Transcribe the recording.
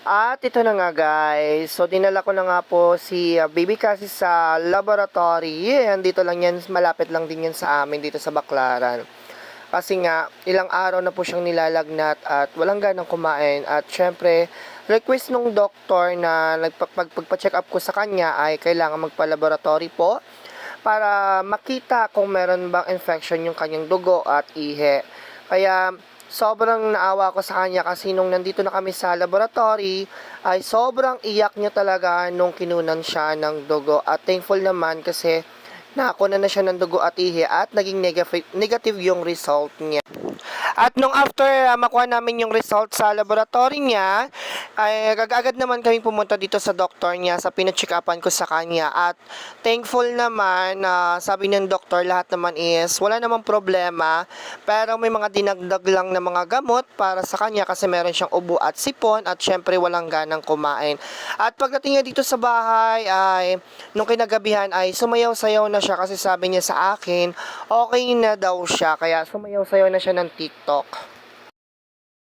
At ito na nga guys, so dinala ko na nga po si uh, baby kasi sa laboratory. Yan, dito lang yan, malapit lang din yan sa amin dito sa Baklaran. Kasi nga, ilang araw na po siyang nilalagnat at walang ganang kumain. At syempre, request nung doktor na nagpagpa-check up ko sa kanya ay kailangan magpa-laboratory po para makita kung meron bang infection yung kanyang dugo at ihe. Kaya sobrang naawa ko sa kanya kasi nung nandito na kami sa laboratory ay sobrang iyak niya talaga nung kinunan siya ng dugo at thankful naman kasi nakakuha na siya ng dugo at ihi at naging negative, negative yung result niya. At nung after uh, makuha namin yung result sa laboratory niya, ay agad naman kami pumunta dito sa doktor niya sa pina-check upan ko sa kanya. At thankful naman na sabi ng doktor lahat naman is wala namang problema. Pero may mga dinagdag lang na mga gamot para sa kanya kasi meron siyang ubo at sipon at syempre walang ganang kumain. At pagdating niya dito sa bahay ay nung kinagabihan ay sumayaw-sayaw na siya kasi sabi niya sa akin okay na daw siya kaya sumayaw-sayaw na siya ng TikTok. と。